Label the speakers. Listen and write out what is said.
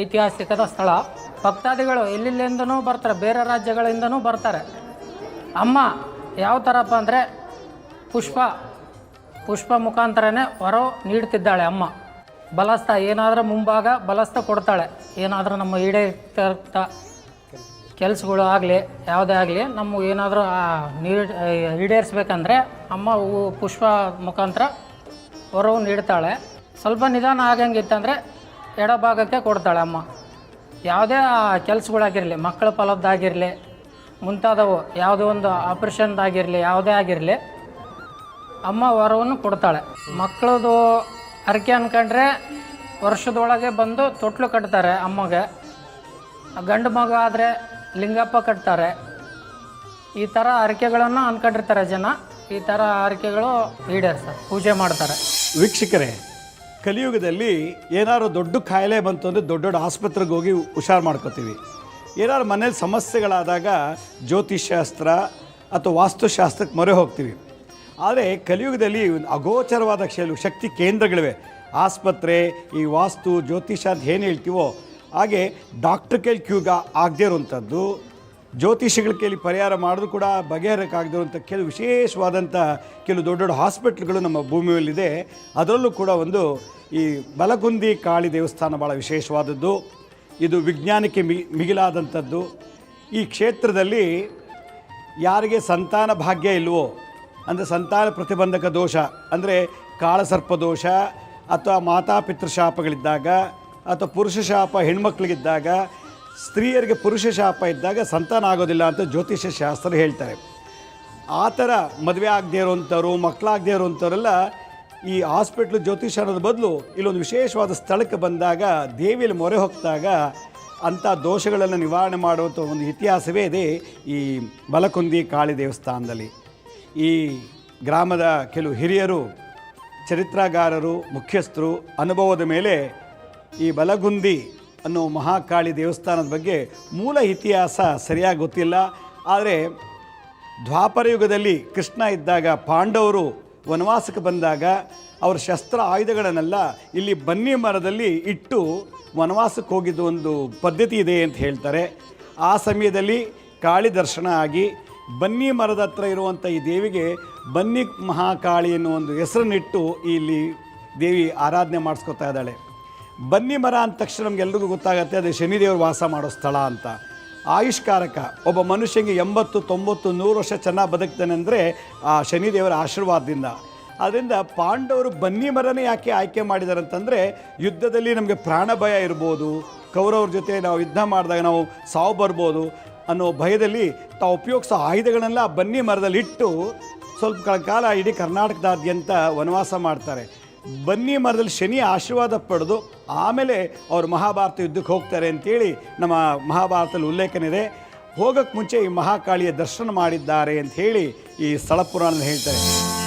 Speaker 1: ಐತಿಹಾಸಿಕದ ಸ್ಥಳ. ಭಕ್ತಾದಿಗಳು ಎಲ್ಲಿಲ್ಲಿಂದನೂ ಬರ್ತಾರೆ, ಬೇರೆ ರಾಜ್ಯಗಳಿಂದನೂ ಬರ್ತಾರೆ. ಅಮ್ಮ, ಯಾವ ಥರಪ್ಪ ಅಂದರೆ ಪುಷ್ಪ ಪುಷ್ಪ ಮುಖಾಂತರನೇ ಹೊರ ನೀಡ್ತಿದ್ದಾಳೆ ಅಮ್ಮ. ಬಲಸ್ತ, ಏನಾದರೂ ಮುಂಭಾಗ ಬಲಸ್ತ ಕೊಡ್ತಾಳೆ. ಏನಾದರೂ ನಮ್ಮ ಈಡೇರ್ತ ಕೆಲಸಗಳು ಆಗಲಿ, ಯಾವುದೇ ಆಗಲಿ, ನಮ್ಮ ಏನಾದರೂ ನೀಡ್ ಈಡೇರಿಸ್ಬೇಕಂದ್ರೆ ಅಮ್ಮ ಪುಷ್ಪ ಮುಖಾಂತರ ಹೊರವು ನೀಡ್ತಾಳೆ. ಸ್ವಲ್ಪ ನಿಧಾನ ಆಗಂಗಿತ್ತಂದರೆ ಎಡಭಾಗಕ್ಕೆ ಕೊಡ್ತಾಳೆ ಅಮ್ಮ. ಯಾವುದೇ ಕೆಲಸಗಳಾಗಿರಲಿ, ಮಕ್ಕಳ ಫಲದ್ದಾಗಿರಲಿ, ಮುಂತಾದವು, ಯಾವುದೋ ಒಂದು ಆಪ್ರೇಷನ್ದಾಗಿರಲಿ, ಯಾವುದೇ ಆಗಿರಲಿ, ಅಮ್ಮ ವರವನ್ನು ಕೊಡ್ತಾಳೆ. ಮಕ್ಕಳದು ಹರಕೆ ಅಂದ್ಕೊಂಡ್ರೆ ವರ್ಷದೊಳಗೆ ಬಂದು ತೊಟ್ಲು ಕಟ್ತಾರೆ ಅಮ್ಮಗೆ. ಗಂಡು ಮಗ ಆದರೆ ಲಿಂಗಪ್ಪ ಕಟ್ತಾರೆ. ಈ ಥರ ಹರಕೆಗಳನ್ನು ಅಂದ್ಕೊಂಡಿರ್ತಾರೆ ಜನ. ಈ ಥರ ಹರಕೆಗಳು ಈಡೇರ್ತಾರೆ ಪೂಜೆ ಮಾಡ್ತಾರೆ.
Speaker 2: ವೀಕ್ಷಕರೇ ಕಲಿಯುಗದಲ್ಲಿ ಏನಾದ್ರು ದೊಡ್ಡ ಕಾಯಿಲೆ ಬಂತು ಅಂದರೆ ದೊಡ್ಡ ದೊಡ್ಡ ಆಸ್ಪತ್ರೆಗೆ ಹೋಗಿ ಹುಷಾರು ಮಾಡ್ಕೋತೀವಿ. ಏನಾದ್ರು ಮನೇಲಿ ಸಮಸ್ಯೆಗಳಾದಾಗ ಜ್ಯೋತಿಷಾಸ್ತ್ರ ಅಥವಾ ವಾಸ್ತುಶಾಸ್ತ್ರಕ್ಕೆ ಮೊರೆ ಹೋಗ್ತೀವಿ. ಆದರೆ ಕಲಿಯುಗದಲ್ಲಿ ಅಗೋಚರವಾದ ಕ್ಷೇಲು ಶಕ್ತಿ ಕೇಂದ್ರಗಳಿವೆ. ಆಸ್ಪತ್ರೆ, ಈ ವಾಸ್ತು ಜ್ಯೋತಿಷ ಏನು ಹೇಳ್ತೀವೋ, ಹಾಗೆ ಡಾಕ್ಟ್ರ್ ಕೇಳಿ ಕ್ಯೂಗ ಆಗದೇ ಇರುವಂಥದ್ದು ಜ್ಯೋತಿಷಿಗಳ ಕೇಳಿ ಪರಿಹಾರ ಮಾಡಿದ್ರು ಕೂಡ ಬಗೆಹರಕ್ಕಾಗದಿರುವಂಥ ಕೆಲವು ವಿಶೇಷವಾದಂಥ ಕೆಲವು ದೊಡ್ಡ ದೊಡ್ಡ ಹಾಸ್ಪಿಟ್ಲ್ಗಳು ನಮ್ಮ ಭೂಮಿಯಲ್ಲಿದೆ. ಅದರಲ್ಲೂ ಕೂಡ ಒಂದು ಈ ಬಲಗುಂದಿ ಕಾಳಿ ದೇವಸ್ಥಾನ ಭಾಳ ವಿಶೇಷವಾದದ್ದು. ಇದು ವಿಜ್ಞಾನಕ್ಕೆ ಮಿ, ಮಿಗಿಲಾದಂಥದ್ದು. ಈ ಕ್ಷೇತ್ರದಲ್ಲಿ ಯಾರಿಗೆ ಸಂತಾನ ಭಾಗ್ಯ ಇಲ್ವೋ, ಅಂದರೆ ಸಂತಾನ ಪ್ರತಿಬಂಧಕ ದೋಷ, ಅಂದರೆ ಕಾಳಸರ್ಪ ದೋಷ, ಅಥವಾ ಮಾತಾಪಿತೃಶಾಪಗಳಿದ್ದಾಗ ಅಥವಾ ಪುರುಷ ಶಾಪ ಹೆಣ್ಮಕ್ಳಿಗಿದ್ದಾಗ ಸ್ತ್ರೀಯರಿಗೆ ಪುರುಷ ಶಾಪ ಇದ್ದಾಗ ಸಂತಾನ ಆಗೋದಿಲ್ಲ ಅಂತ ಜ್ಯೋತಿಷ್ಯ ಶಾಸ್ತ್ರ ಹೇಳ್ತಾರೆ. ಆ ಥರ ಮದುವೆ ಆಗದೇ ಇರೋವಂಥವ್ರು ಮಕ್ಕಳಾಗದೇ ಇರೋವಂಥವರೆಲ್ಲ ಈ ಹಾಸ್ಪಿಟ್ಲು ಜ್ಯೋತಿಷ್ಯ ಅನ್ನೋದ್ರ ಬದಲು ಇಲ್ಲೊಂದು ವಿಶೇಷವಾದ ಸ್ಥಳಕ್ಕೆ ಬಂದಾಗ, ದೇವಿಯಲ್ಲಿ ಮೊರೆ ಹೋಗ್ತಾಗ ಅಂಥ ದೋಷಗಳನ್ನು ನಿವಾರಣೆ ಮಾಡುವಂಥ ಒಂದು ಇತಿಹಾಸವೇ ಇದೆ ಈ ಬಲಕುಂದಿ ಕಾಳಿ ದೇವಸ್ಥಾನದಲ್ಲಿ. ಈ ಗ್ರಾಮದ ಕೆಲವು ಹಿರಿಯರು, ಚರಿತ್ರಗಾರರು, ಮುಖ್ಯಸ್ಥರು ಅನುಭವದ ಮೇಲೆ ಈ ಬಲಗುಂದಿ ಅನ್ನೋ ಮಹಾಕಾಳಿ ದೇವಸ್ಥಾನದ ಬಗ್ಗೆ ಮೂಲ ಇತಿಹಾಸ ಸರಿಯಾಗಿ ಗೊತ್ತಿಲ್ಲ. ಆದರೆ ದ್ವಾಪರ ಯುಗದಲ್ಲಿ ಕೃಷ್ಣ ಇದ್ದಾಗ ಪಾಂಡವರು ವನವಾಸಕ್ಕೆ ಬಂದಾಗ ಅವರ ಶಸ್ತ್ರ ಆಯುಧಗಳನ್ನೆಲ್ಲ ಇಲ್ಲಿ ಬನ್ನಿ ಮರದಲ್ಲಿ ಇಟ್ಟು ವನವಾಸಕ್ಕೆ ಹೋಗಿದ್ದು ಒಂದು ಪದ್ಧತಿ ಇದೆ ಅಂತ ಹೇಳ್ತಾರೆ. ಆ ಸಮಯದಲ್ಲಿ ಕಾಳಿ ದರ್ಶನ ಆಗಿ ಬನ್ನಿ ಮರದ ಹತ್ರ ಇರುವಂಥ ಈ ದೇವಿಗೆ ಬನ್ನಿ ಮಹಾಕಾಳಿ ಅನ್ನೋ ಒಂದು ಹೆಸರನ್ನಿಟ್ಟು ಇಲ್ಲಿ ದೇವಿ ಆರಾಧನೆ ಮಾಡಿಸ್ಕೊತಾ ಇದ್ದಾಳೆ. ಬನ್ನಿ ಮರ ಅಂದ ತಕ್ಷಣ ನಮಗೆಲ್ರಿಗೂ ಗೊತ್ತಾಗುತ್ತೆ, ಅದು ಶನಿದೇವರು ವಾಸ ಮಾಡೋ ಸ್ಥಳ ಅಂತ. ಆಯುಷ್ಕಾರಕ, ಒಬ್ಬ ಮನುಷ್ಯನಿಗೆ ಎಂಬತ್ತು, ತೊಂಬತ್ತು, ನೂರು ವರ್ಷ ಚೆನ್ನಾಗಿ ಬದುಕ್ತಾನೆ ಅಂದರೆ ಆ ಶನಿದೇವರ ಆಶೀರ್ವಾದದಿಂದ. ಅದರಿಂದ ಪಾಂಡವರು ಬನ್ನಿ ಮರನೇ ಯಾಕೆ ಆಯ್ಕೆ ಮಾಡಿದ್ದಾರೆ ಅಂತಂದರೆ, ಯುದ್ಧದಲ್ಲಿ ನಮಗೆ ಪ್ರಾಣ ಭಯ ಇರ್ಬೋದು, ಕೌರವ್ರ ಜೊತೆ ನಾವು ಯುದ್ಧ ಮಾಡಿದಾಗ ನಾವು ಸಾವು ಬರ್ಬೋದು ಅನ್ನೋ ಭಯದಲ್ಲಿ ತಾವು ಉಪಯೋಗಿಸೋ ಆಯುಧಗಳನ್ನೆಲ್ಲ ಬನ್ನಿ ಮರದಲ್ಲಿಟ್ಟು ಸ್ವಲ್ಪ ಕಾಲ ಇಡೀ ಕರ್ನಾಟಕದಾದ್ಯಂತ ವನವಾಸ ಮಾಡ್ತಾರೆ. ಬನ್ನಿ ಮರದಲ್ಲಿ ಶನಿ ಆಶೀರ್ವಾದ ಪಡೆದು ಆಮೇಲೆ ಅವರು ಮಹಾಭಾರತ ಯುದ್ಧಕ್ಕೆ ಹೋಗ್ತಾರೆ ಅಂತೇಳಿ ನಮ್ಮ ಮಹಾಭಾರತದಲ್ಲಿ ಉಲ್ಲೇಖನ ಇದೆ ಹೋಗೋಕ್ಕೆ ಮುಂಚೆ ಈ ಮಹಾಕಾಳಿಯ ದರ್ಶನ ಮಾಡಿದ್ದಾರೆ ಅಂತ ಹೇಳಿ ಈ ಸ್ಥಳ ಪುರಾಣ ಹೇಳ್ತಾರೆ.